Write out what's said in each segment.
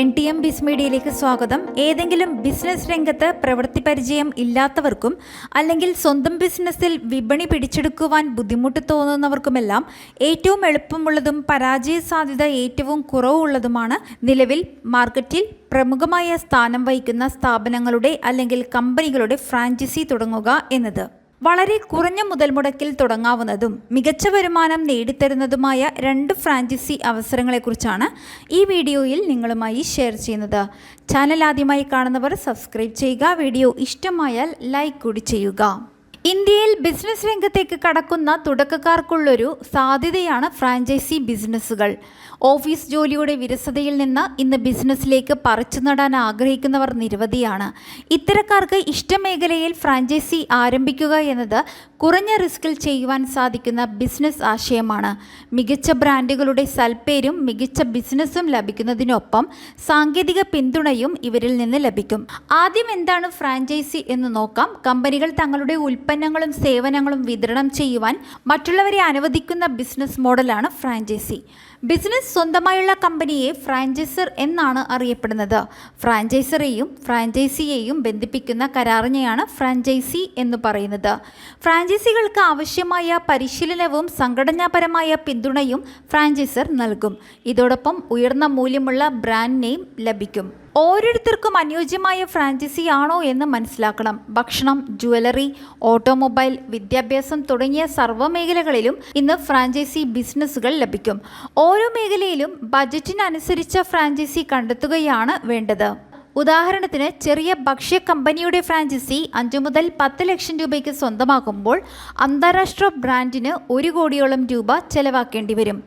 N T M ബിസ് മീഡിയയിലേക്ക് സ്വാഗതം. ഏതെങ്കിലും ബിസിനസ് രംഗത്ത് പ്രവൃത്തി പരിചയം ഇല്ലാത്തവർക്കും അല്ലെങ്കിൽ സ്വന്തം ബിസിനസ്സിൽ വിപണി പിടിച്ചെടുക്കുവാൻ ബുദ്ധിമുട്ട് തോന്നുന്നവർക്കുമെല്ലാം ഏറ്റവും എളുപ്പമുള്ളതും പരാജയ സാധ്യത ഏറ്റവും കുറവുള്ളതുമാണ് നിലവിൽ മാർക്കറ്റിൽ പ്രമുഖമായ സ്ഥാനം വഹിക്കുന്ന സ്ഥാപനങ്ങളുടെ അല്ലെങ്കിൽ കമ്പനികളുടെ ഫ്രാഞ്ചൈസി തുടങ്ങുക എന്നത്. വളരെ കുറഞ്ഞ മുതൽ മുടക്കിൽ തുടങ്ങാവുന്നതും മികച്ച വരുമാനം നേടിത്തരുന്നതുമായ രണ്ട് ഫ്രാഞ്ചൈസി അവസരങ്ങളെക്കുറിച്ചാണ് ഈ വീഡിയോയിൽ നിങ്ങളുമായി ഷെയർ ചെയ്യുന്നത്. ചാനൽ ആദ്യമായി കാണുന്നവർ സബ്സ്ക്രൈബ് ചെയ്യുക വീഡിയോ ഇഷ്ടമായാൽ ലൈക്ക് കൂടി ചെയ്യുക. ഇന്ത്യയിൽ ബിസിനസ് രംഗത്തേക്ക് കടക്കുന്ന തുടക്കക്കാർക്കുള്ളൊരു സാധ്യതയാണ് ഫ്രാഞ്ചൈസി ബിസിനസ്സുകൾ ഓഫീസ് ജോലിയുടെ വിരസതയിൽ നിന്ന് ഇന്ന് ബിസിനസ്സിലേക്ക് പറിച്ചു നടാൻ ആഗ്രഹിക്കുന്നവർ നിരവധിയാണ്. ഇത്തരക്കാർക്ക് ഇഷ്ടമേഖലയിൽ ഫ്രാഞ്ചൈസി ആരംഭിക്കുക എന്നത് കുറഞ്ഞ റിസ്കിൽ ചെയ്യുവാൻ സാധിക്കുന്ന ബിസിനസ് ആശയമാണ്. മികച്ച ബ്രാൻഡുകളുടെ സൽപ്പേരും മികച്ച ബിസിനസ്സും ലഭിക്കുന്നതിനൊപ്പം സാങ്കേതിക പിന്തുണയും ഇവരിൽ നിന്ന് ലഭിക്കും. ആദ്യം എന്താണ് ഫ്രാഞ്ചൈസി എന്ന് നോക്കാം. കമ്പനികൾ തങ്ങളുടെ ഉൽപ്പന്നങ്ങളും സേവനങ്ങളും വിതരണം ചെയ്യുവാൻ മറ്റുള്ളവരെ അനുവദിക്കുന്ന ബിസിനസ് മോഡലാണ് ഫ്രാഞ്ചൈസി ബിസിനസ് സ്വന്തമായുള്ള കമ്പനിയെ ഫ്രാഞ്ചൈസർ എന്നാണ് അറിയപ്പെടുന്നത്. ഫ്രാഞ്ചൈസറെയും ഫ്രാഞ്ചൈസിയെയും ബന്ധിപ്പിക്കുന്ന കരാറിനെയാണ് ഫ്രാഞ്ചൈസി എന്ന് പറയുന്നത്. ഫ്രാഞ്ചൈസികൾക്ക് ആവശ്യമായ പരിശീലനവും സംഘടനാപരമായ പിന്തുണയും ഫ്രാഞ്ചൈസർ നൽകും. ഇതോടൊപ്പം ഉയർന്ന മൂല്യമുള്ള ബ്രാൻഡ് നെയിം ലഭിക്കും. ഓരോരുത്തർക്കും അനുയോജ്യമായ ഫ്രാഞ്ചൈസി ആണോ എന്ന് മനസ്സിലാക്കണം. ഭക്ഷണം ജുവലറി ഓട്ടോമൊബൈൽ വിദ്യാഭ്യാസം തുടങ്ങിയ സർവമേഖലകളിലും ഇന്ന് ഫ്രാഞ്ചൈസി ബിസിനസ്സുകൾ ലഭിക്കും. ഓരോ മേഖലയിലും ബജറ്റിനനുസരിച്ച ഫ്രാഞ്ചൈസി കണ്ടെത്തുകയാണ് വേണ്ടത്. ഉദാഹരണത്തിന് ചെറിയ ഭക്ഷ്യ കമ്പനിയുടെ ഫ്രാഞ്ചൈസി അഞ്ചു മുതൽ പത്ത് ലക്ഷം രൂപയ്ക്ക് സ്വന്തമാക്കുമ്പോൾ അന്താരാഷ്ട്ര ബ്രാൻഡിന് ഒരു കോടിയോളം രൂപ ചെലവാക്കേണ്ടി വരും.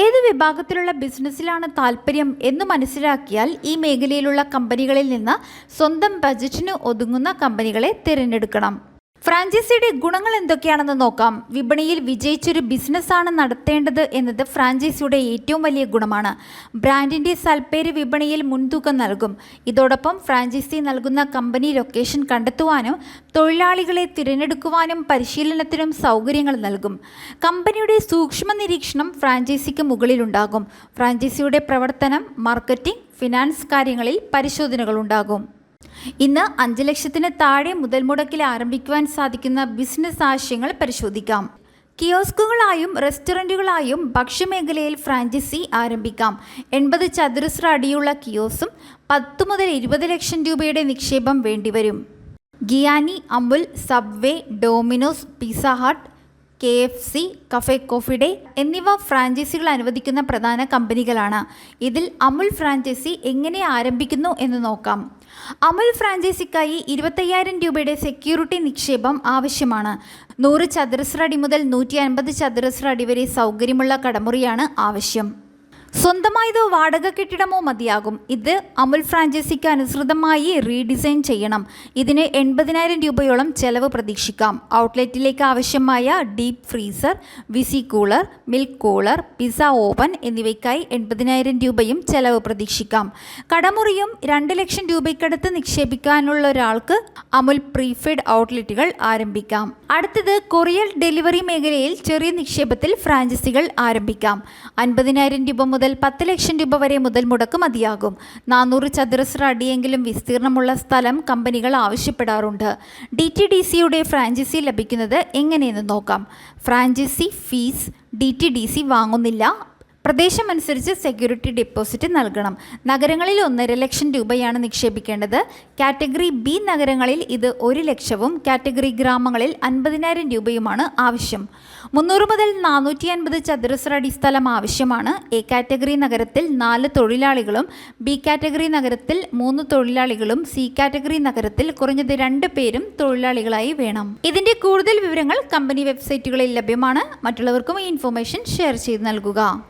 ഏത് വിഭാഗത്തിലുള്ള ബിസിനസ്സിലാണ് താല്പര്യം എന്ന് മനസ്സിലാക്കിയാൽ ഈ മേഖലയിലുള്ള കമ്പനികളിൽ നിന്ന് സ്വന്തം ബജറ്റിന് ഒതുങ്ങുന്ന കമ്പനികളെ തിരഞ്ഞെടുക്കണം. ഫ്രാഞ്ചൈസിയുടെ ഗുണങ്ങൾ എന്തൊക്കെയാണെന്ന് നോക്കാം. വിപണിയിൽ വിജയിച്ചൊരു ബിസിനസ്സാണ് നടത്തേണ്ടത് എന്നത് ഫ്രാഞ്ചൈസിയുടെ ഏറ്റവും വലിയ ഗുണമാണ്. ബ്രാൻഡിന്റെ സൽപ്പേര് വിപണിയിൽ മുൻതൂക്കം നൽകും. ഇതോടൊപ്പം ഫ്രാഞ്ചൈസി നൽകുന്ന കമ്പനി ലൊക്കേഷൻ കണ്ടെത്തുവാനും തൊഴിലാളികളെ തിരഞ്ഞെടുക്കുവാനും പരിശീലനത്തിനും സൗകര്യങ്ങൾ നൽകും. കമ്പനിയുടെ സൂക്ഷ്മ നിരീക്ഷണം ഫ്രാഞ്ചൈസിക്ക് മുകളിലുണ്ടാകും. ഫ്രാഞ്ചൈസിയുടെ പ്രവർത്തനം മാർക്കറ്റിംഗ് ഫിനാൻസ് കാര്യങ്ങളിൽ പരിശോധനകളുണ്ടാകും. ഇന്ന് അഞ്ച് ലക്ഷത്തിന് താഴെ മുതൽ മുടക്കിൽ ആരംഭിക്കുവാൻ സാധിക്കുന്ന ബിസിനസ് ആശയങ്ങൾ പരിശോധിക്കാം. കിയോസ്കുകളായും റെസ്റ്റോറന്റുകളായും ഭക്ഷ്യമേഖലയിൽ ഫ്രാഞ്ചൈസി ആരംഭിക്കാം. എൺപത് ചതുരശ്ര അടിയുള്ള കിയോസും പത്ത് മുതൽ ഇരുപത് ലക്ഷം രൂപയുടെ നിക്ഷേപം വേണ്ടിവരും. Giani Amul Subway Domino's Pizza Hut K F C Cafe Coffee Day എന്നിവ ഫ്രാഞ്ചൈസികൾ അനുവദിക്കുന്ന പ്രധാന കമ്പനികളാണ്. ഇതിൽ അമുൽ ഫ്രാഞ്ചൈസി എങ്ങനെ ആരംഭിക്കുന്നു എന്ന് നോക്കാം. അമുൽ ഫ്രാഞ്ചൈസിക്കായി ഇരുപത്തയ്യായിരം രൂപയുടെ സെക്യൂരിറ്റി നിക്ഷേപം ആവശ്യമാണ്. നൂറ് ചതുരശ്ര അടി മുതൽ നൂറ്റി അൻപത് ചതുരശ്ര അടി വരെ സൗകര്യമുള്ള കടമുറിയാണ് ആവശ്യം. സ്വന്തമായതോ വാടക കെട്ടിടമോ മതിയാകും. ഇത് അമുൽ ഫ്രാഞ്ചൈസിക്ക് അനുസൃതമായി റീഡിസൈൻ ചെയ്യണം. ഇതിന് എൺപതിനായിരം രൂപയോളം ചെലവ് പ്രതീക്ഷിക്കാം. ഔട്ട്ലെറ്റിലേക്ക് ആവശ്യമായ deep freezer visi cooler milk cooler pizza oven എന്നിവയ്ക്കായി എൺപതിനായിരം രൂപയും ചെലവ് പ്രതീക്ഷിക്കാം. കടമുറിയും രണ്ട് ലക്ഷം രൂപയ്ക്കടുത്ത് നിക്ഷേപിക്കാനുള്ള ഒരാൾക്ക് അമുൽ പ്രീഫെഡ് ഔട്ട്ലെറ്റുകൾ ആരംഭിക്കാം. അടുത്തത് കൊറിയർ ഡെലിവറി മേഖലയിൽ ചെറിയ നിക്ഷേപത്തിൽ ഫ്രാഞ്ചൈസികൾ ആരംഭിക്കാം. അൻപതിനായിരം രൂപ മുതൽ പത്ത് ലക്ഷം രൂപ വരെ മുതൽ മുടക്ക് മതിയാകും. നാനൂറ് ചതുരശ്ര അടിയെങ്കിലും വിസ്തീർണമുള്ള സ്ഥലം കമ്പനികൾ ആവശ്യപ്പെടാറുണ്ട്. ഡി ടി ഡി സിയുടെ ഫ്രാഞ്ചൈസി ലഭിക്കുന്നത് എങ്ങനെയെന്ന് നോക്കാം. Franchise fee D T D C വാങ്ങുന്നില്ല. പ്രദേശമനുസരിച്ച് സെക്യൂരിറ്റി ഡെപ്പോസിറ്റ് നൽകണം. നഗരങ്ങളിൽ ഒന്നര ലക്ഷം രൂപയാണ് നിക്ഷേപിക്കേണ്ടത്. കാറ്റഗറി ബി നഗരങ്ങളിൽ ഇത് ഒരു ലക്ഷവും കാറ്റഗറി ഗ്രാമങ്ങളിൽ അൻപതിനായിരം രൂപയുമാണ് ആവശ്യം. മുന്നൂറ് മുതൽ നാനൂറ്റി അൻപത് ചതുരശ്ര അടി സ്ഥലം ആവശ്യമാണ്. എ കാറ്റഗറി നഗരത്തിൽ നാല് തൊഴിലാളികളും ബി കാറ്റഗറി നഗരത്തിൽ മൂന്ന് തൊഴിലാളികളും സി കാറ്റഗറി നഗരത്തിൽ കുറഞ്ഞത് രണ്ട് പേരും തൊഴിലാളികളായി വേണം. ഇതിന്റെ കൂടുതൽ വിവരങ്ങൾ കമ്പനി വെബ്സൈറ്റുകളിൽ ലഭ്യമാണ്. മറ്റുള്ളവർക്കും ഈ ഇൻഫോർമേഷൻ ഷെയർ ചെയ്ത് നൽകുക.